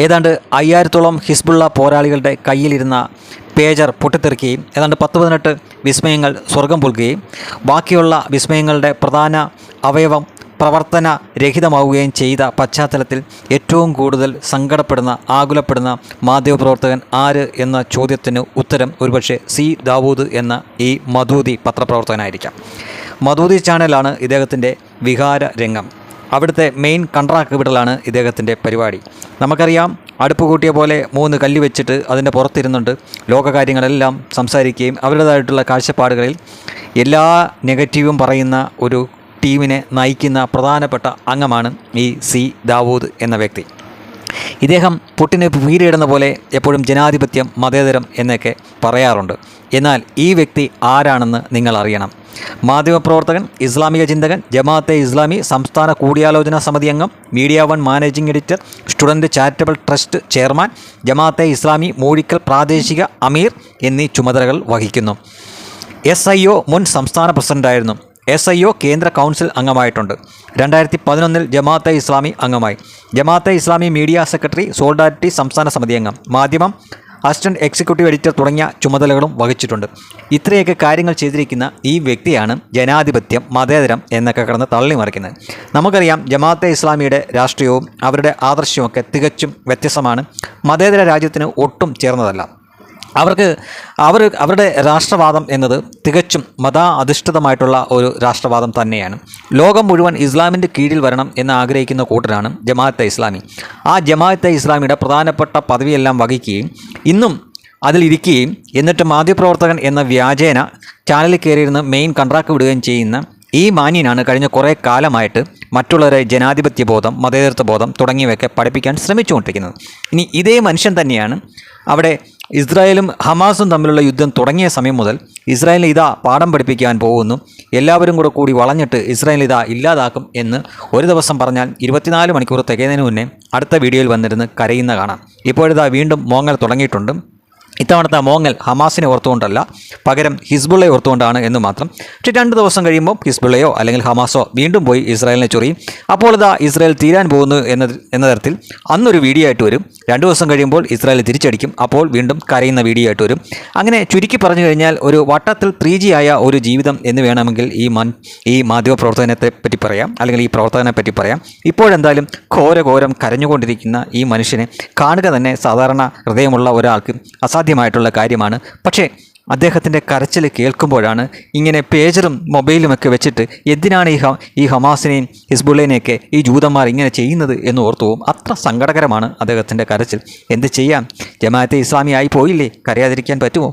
ഏതാണ്ട് അയ്യായിരത്തോളം ഹിസ്ബുള്ള പോരാളികളുടെ കയ്യിലിരുന്ന പേജർ പൊട്ടിത്തെറിക്കുകയും ഏതാണ്ട് പത്ത് പതിനെട്ട് വിസ്മയങ്ങൾ സ്വർഗം പുൽകുകയും ബാക്കിയുള്ള വിസ്മയങ്ങളുടെ പ്രധാന അവയവം പ്രവർത്തന രഹിതമാവുകയും ചെയ്ത പശ്ചാത്തലത്തിൽ ഏറ്റവും കൂടുതൽ സങ്കടപ്പെടുന്ന ആകുലപ്പെടുന്ന മാധ്യമപ്രവർത്തകൻ ആര് എന്ന ചോദ്യത്തിന് ഉത്തരം ഒരുപക്ഷെ സി ദാവൂദ് എന്ന ഈ മധൂതി പത്രപ്രവർത്തകനായിരിക്കാം. മധൂതി ചാനലാണ് ഇദ്ദേഹത്തിന്റെ വിഹാര രംഗം അവിടുത്തെ മെയിൻ കൺട്രാക്ട് വിടലാണ് ഇദ്ദേഹത്തിന്റെ പരിപാടി. നമുക്കറിയാം അടുപ്പ് കൂട്ടിയ പോലെ മൂന്ന് കല്ല് വെച്ചിട്ട് അതിന്റെ പുറത്തിരുന്നുണ്ട്. ലോകകാര്യങ്ങളെല്ലാം സംസാരിക്കുകയും അവരുടേതായിട്ടുള്ള കാഴ്ചപ്പാടുകളിൽ എല്ലാ നെഗറ്റീവും പറയുന്ന ഒരു ടീമിനെ നയിക്കുന്ന പ്രധാനപ്പെട്ട അംഗമാണ് ഈ സി ദാവൂദ് എന്ന വ്യക്തി. ഇദ്ദേഹം പുട്ടിനെ വീരിടുന്ന പോലെ എപ്പോഴും ജനാധിപത്യം മതേതരം എന്നൊക്കെ പറയാറുണ്ട്. എന്നാൽ ഈ വ്യക്തി ആരാണെന്ന് നിങ്ങൾ അറിയണം മാധ്യമപ്രവർത്തകൻ ഇസ്ലാമിക ചിന്തകൻ ജമാഅത്തെ ഇസ്ലാമി സംസ്ഥാന കൂടിയാലോചന സമിതി അംഗം media one managing editor student charitable trust chairman Jamaat-e Islami Moozhikkal പ്രാദേശിക അമീർ എന്നീ ചുമതലകൾ വഹിക്കുന്നു. എസ് ഐ ഒ മുൻ സംസ്ഥാന പ്രസിഡന്റായിരുന്നു എസ് ഐ ഒ കേന്ദ്ര കൗൺസിൽ അംഗമായിട്ടുണ്ട്. രണ്ടായിരത്തി പതിനൊന്നിൽ ജമാഅത്തെ ഇസ്ലാമി അംഗമായി. Jamaat-e Islami media secretary solidarity സംസ്ഥാന സമിതി അംഗം. മാധ്യമം അസിസ്റ്റന്റ് എക്സിക്യൂട്ടീവ് എഡിറ്റർ തുടങ്ങിയ ചുമതലകളും വഹിച്ചിട്ടുണ്ട്. ഇത്രയൊക്കെ കാര്യങ്ങൾ ചെയ്തിരിക്കുന്ന ഈ വ്യക്തിയാണ് ജനാധിപത്യം മതേതരം എന്നൊക്കെ കടന്ന് തള്ളി മറിക്കുന്നത്. നമുക്കറിയാം ജമാഅത്തെ ഇസ്ലാമിയുടെ രാഷ്ട്രീയവും അവരുടെ ആദർശവും ഒക്കെ തികച്ചും വ്യത്യസ്തമാണ്. മതേതര രാജ്യത്തിന് ഒട്ടും ചേർന്നതല്ല. അവർക്ക് അവർ അവരുടെ രാഷ്ട്രവാദം എന്നത് തികച്ചും മത അധിഷ്ഠിതമായിട്ടുള്ള ഒരു രാഷ്ട്രവാദം തന്നെയാണ്. ലോകം മുഴുവൻ ഇസ്ലാമിന്റെ കീഴിൽ വരണം എന്ന് ആഗ്രഹിക്കുന്ന കൂട്ടരാണ് ജമാഅത്തെ ഇസ്ലാമി. ആ ജമാഅത്തെ ഇസ്ലാമിയുടെ പ്രധാനപ്പെട്ട പദവിയെല്ലാം വഹിക്കുകയും ഇന്നും അതിലിരിക്കുകയും എന്നിട്ട് മാധ്യമപ്രവർത്തകൻ എന്ന വ്യാജേന ചാനലിൽ കയറിയിരുന്ന് മെയിൻ കൺട്രാക്ട് വിടുകയും ചെയ്യുന്ന ഈ മാന്യനാണ് കഴിഞ്ഞ കുറേ കാലമായിട്ട് മറ്റുള്ളവരെ ജനാധിപത്യ ബോധം മതേതരത്വ ബോധം തുടങ്ങിയവയൊക്കെ പഠിപ്പിക്കാൻ ശ്രമിച്ചുകൊണ്ടിരിക്കുന്നത്. ഇനി ഇതേ മനുഷ്യൻ തന്നെയാണ് അവിടെ ഇസ്രായേലും ഹമാസും തമ്മിലുള്ള യുദ്ധം തുടങ്ങിയ സമയം മുതൽ ഇസ്രായേലിനെ ഇതാ പാഠം പഠിപ്പിക്കാൻ പോകുന്നു. എല്ലാവരും കൂടെ കൂടി വളഞ്ഞിട്ട് ഇസ്രായേൽ ഇതാ ഇല്ലാതാക്കും എന്ന് ഒരു ദിവസം പറഞ്ഞാൽ ഇരുപത്തിനാല് മണിക്കൂർ തികയുന്നതിന് മുന്നേ അടുത്ത വീഡിയോയിൽ വന്നിരുന്ന് കരയുന്ന കാണാം. ഇപ്പോഴിതാ വീണ്ടും മോങ്ങൽ തുടങ്ങിയിട്ടുണ്ട്. ഇത്തവണത്തെ മോങ്ങൽ ഹമാസിനെ ഓർത്തുകൊണ്ടല്ല പകരം ഹിസ്ബുള്ളയെ ഓർത്തുകൊണ്ടാണ് എന്ന് മാത്രം. പക്ഷേ രണ്ട് ദിവസം കഴിയുമ്പോൾ ഹിസ്ബുള്ളയോ അല്ലെങ്കിൽ ഹമാസോ വീണ്ടും പോയി ഇസ്രായേലിനെ ചൊറിയും. അപ്പോൾ ഇതാ ഇസ്രായേൽ തീരാൻ പോകുന്നു എന്ന എന്ന തരത്തിൽ അന്നൊരു വീഡിയോ ആയിട്ട് വരും. രണ്ട് ദിവസം കഴിയുമ്പോൾ ഇസ്രായേൽ തിരിച്ചടിക്കും. അപ്പോൾ വീണ്ടും കരയുന്ന വീഡിയോ ആയിട്ട് വരും. അങ്ങനെ ചുരുക്കി പറഞ്ഞു കഴിഞ്ഞാൽ ഒരു വട്ടത്തിൽ ത്രീ ജി ആയ ഒരു ജീവിതം എന്ന് വേണമെങ്കിൽ ഈ മൻ ഈ മാധ്യമ പ്രവർത്തനത്തെ പറ്റി പറയാം. അല്ലെങ്കിൽ ഈ പ്രവർത്തകനെ പറ്റി പറയാം. ഇപ്പോഴെന്തായാലും ഘോര ഘോരം കരഞ്ഞുകൊണ്ടിരിക്കുന്ന ഈ മനുഷ്യനെ കാണുക തന്നെ സാധാരണ ഹൃദയമുള്ള ഒരാൾക്ക് അസാധ്യമായിട്ടുള്ള കാര്യമാണ്. പക്ഷേ അദ്ദേഹത്തിന്റെ കരച്ചിൽ കേൾക്കുമ്പോഴാണ് ഇങ്ങനെ പേജറും മൊബൈലുമൊക്കെ വെച്ചിട്ട് എന്തിനാണ് ഈ ഈ ഹമാസിനെയും ഹിസ്ബുള്ളേനെയൊക്കെ ഈ ജൂതന്മാർ ഇങ്ങനെ ചെയ്യുന്നത് എന്ന് ഓർത്തു പോകും അത്ര സങ്കടകരമാണ് അദ്ദേഹത്തിന്റെ കരച്ചിൽ. എന്ത് ചെയ്യാം? ജമാഅത്തെ ഇസ്ലാമി ആയി പോയില്ലേ? കരയാതിരിക്കാൻ പറ്റുമോ?